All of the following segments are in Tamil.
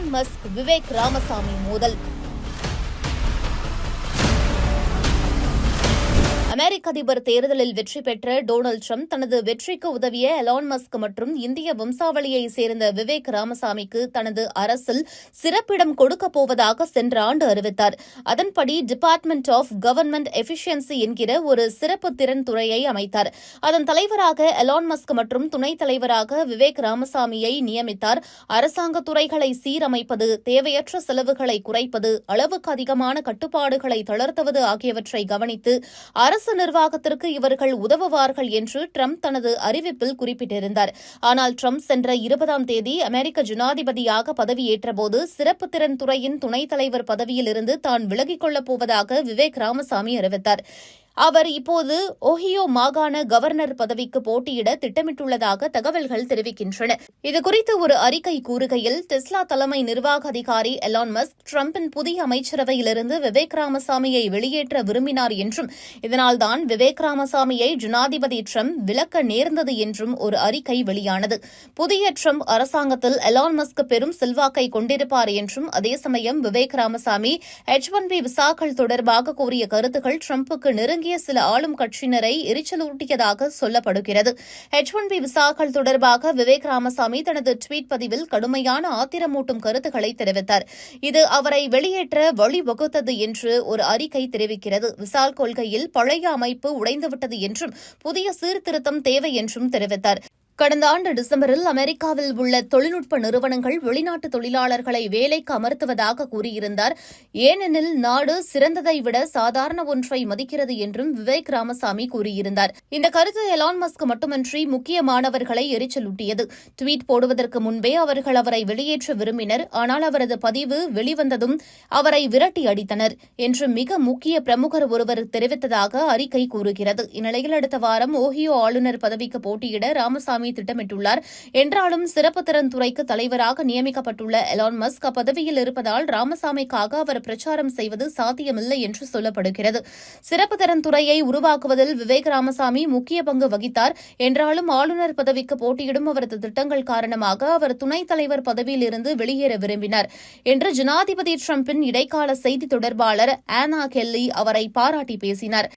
எலான் மஸ்க் விவேக் ராமசாமி மோதல். அமெரிக்க அதிபர் தேர்தலில் வெற்றி பெற்ற டொனால்டு ட்ரம்ப் தனது வெற்றிக்கு உதவிய எலான் மஸ்க் மற்றும் இந்திய வம்சாவளியை சேர்ந்த விவேக் ராமசாமிக்கு தனது அரசில் சிறப்பிடம் கொடுக்கப் போவதாக சென்ற ஆண்டு அறிவித்தார். அதன்படி டிபார்ட்மெண்ட் ஆஃப் கவர்மெண்ட் எஃபிஷியன்சி என்கிற ஒரு சிறப்பு திறன் துறையை அமைத்தார். அதன் தலைவராக எலான் மஸ்க் மற்றும் துணைத் தலைவராக விவேக் ராமசாமியை நியமித்தார். அரசாங்க துறைகளை சீரமைப்பது தேவையற்ற செலவுகளை குறைப்பது அளவுக்கு அதிகமான கட்டுப்பாடுகளை தளர்த்துவது ஆகியவற்றை கவனித்து அரசு நிர்வாகத்திற்கு இவர்கள் உதவுவார்கள் என்று ட்ரம்ப் தனது அறிவிப்பில் குறிப்பிட்டிருந்தார். ஆனால் ட்ரம்ப் சென்ற இருபதாம் தேதி அமெரிக்க ஜனாதிபதியாக பதவியேற்றபோது சிறப்பு திறன் துறையின் துணைத் தலைவர் பதவியிலிருந்து தான் விலகிக் கொள்ளப் போவதாக விவேக் ராமசாமி அறிவித்தார். அவர் இப்போது ஒஹியோ மாகாண கவர்னர் பதவிக்கு போட்டியிட திட்டமிட்டுள்ளதாக தகவல்கள் தெரிவிக்கின்றன. இதுகுறித்து ஒரு அறிக்கை கூறுகையில் டெஸ்லா தலைமை நிர்வாக அதிகாரி எலான் மஸ்க் டிரம்பின் புதிய அமைச்சரவையிலிருந்து விவேக் ராமசாமியை வெளியேற்ற விரும்பினார் என்றும் இதனால்தான் விவேக் ராமசாமியை ஜனாதிபதி டிரம்ப் விலக்க நேர்ந்தது என்றும் ஒரு அறிக்கை வெளியானது. புதிய ட்ரம்ப் அரசாங்கத்தில் எலான் மஸ்க் பெரும் செல்வாக்கை கொண்டிருப்பார் என்றும் அதே சமயம் Vivek Ramaswamy H one B விசாக்கள் தொடர்பாக கூறிய கருத்துக்கள் ட்ரம்புக்கு நெருங்கிய சில ஆளும் கட்சியினரை எரிச்சலூட்டியதாக சொல்லப்படுகிறது. ஹெச் ஒன் பி விசாக்கள் தொடர்பாக விவேக் ராமசாமி தனது ட்வீட் பதிவில் கடுமையான ஆத்திரமூட்டும் கருத்துக்களை தெரிவித்தார். இது அவரை வெளியேற்ற வழிவகுத்தது என்று ஒரு அறிக்கை தெரிவிக்கிறது. விசால் கொள்கையில் பழைய அமைப்பு உடைந்துவிட்டது என்றும் புதிய சீர்திருத்தம் தேவை என்றும் தெரிவித்தார். கடந்த ஆண்டு டிசம்பரில் அமெரிக்காவில் உள்ள தொழில்நுட்ப நிறுவனங்கள் வெளிநாட்டு தொழிலாளர்களை வேலைக்கு அமர்த்துவதாக கூறியிருந்தார். ஏனெனில் நாடு சிறந்ததை விட சாதாரண ஒன்றை மதிக்கிறது என்றும் விவேக் ராமசாமி கூறியிருந்தார். இந்த கருத்து எலான் மஸ்க் மட்டுமன்றி முக்கியமானவர்களை எரிச்சலூட்டியது. ட்வீட் போடுவதற்கு முன்பே அவர்கள் அவரை வெளியேற்ற விரும்பினர். ஆனால் அவரது பதிவு வெளிவந்ததும் அவரை விரட்டி அடித்தனர் என்று மிக முக்கிய பிரமுகர் ஒருவர் தெரிவித்ததாக அறிக்கை கூறுகிறது. இந்நிலையில் அடுத்த வாரம் ஓஹியோ ஆளுநர் பதவிக்கு போட்டியிட ராமசாமி திட்டமிட்டுள்ளார். என்றாலும் சிறப்பு திறன் துறைக்கு தலைவராக நியமிக்கப்பட்டுள்ள எலான் மஸ்க் அப்பதவியில் இருப்பதால் ராமசாமிக்காக அவர் பிரச்சாரம் செய்வது சாத்தியமில்லை என்று சொல்லப்படுகிறது. சிறப்பு திறன் துறையை உருவாக்குவதில் விவேக் ராமசாமி முக்கிய பங்கு வகித்தார். என்றாலும் ஆளுநர் பதவிக்கு போட்டியிடும் அவரது திட்டங்கள் காரணமாக அவர் துணைத் தலைவர் பதவியில் இருந்து வெளியேற விரும்பினார். என்று ஜனாதிபதி டிரம்பின் இடைக்கால செய்தி தொடர்பாளர் ஆனா கெல்லி அவரை பாராட்டி பேசினார்.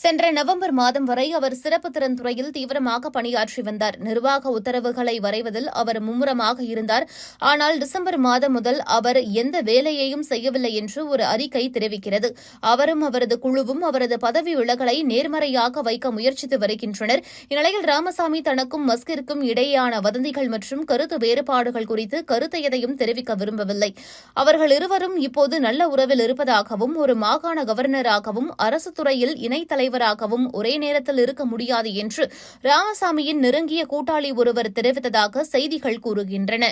சென்ற நவம்பர் மாதம் வரை அவர் சிறப்பு திறன் துறையில் தீவிரமாக பணியாற்றி வந்தார். நிர்வாக உத்தரவுகளை வரைவதில் அவர் மும்முரமாக இருந்தார். ஆனால் டிசம்பர் மாதம் முதல் அவர் எந்த வேலையையும் செய்யவில்லை என்று ஒரு அறிக்கை தெரிவிக்கிறது. அவரும் அவரது குழுவும் அவரது பதவி விலகலை நேர்மறையாக வைக்க முயற்சித்து வருகின்றனர். இந்நிலையில் ராமசாமி தனக்கும் மஸ்கிற்கும் இடையேயான வதந்திகள் மற்றும் கருத்து வேறுபாடுகள் குறித்து கருத்து எதையும் தெரிவிக்க விரும்பவில்லை. அவர்கள் இருவரும் இப்போது நல்ல உறவில் இருப்பதாகவும் ஒரு மாகாண கவர்னராகவும் அரசு துறையில் இணைத்தலை தலைவராகவும் ஒரே நேரத்தில் இருக்க முடியாது என்று ராமசாமியின் நெருங்கிய கூட்டாளி ஒருவர் தெரிவித்ததாக செய்திகள் கூறுகின்றன.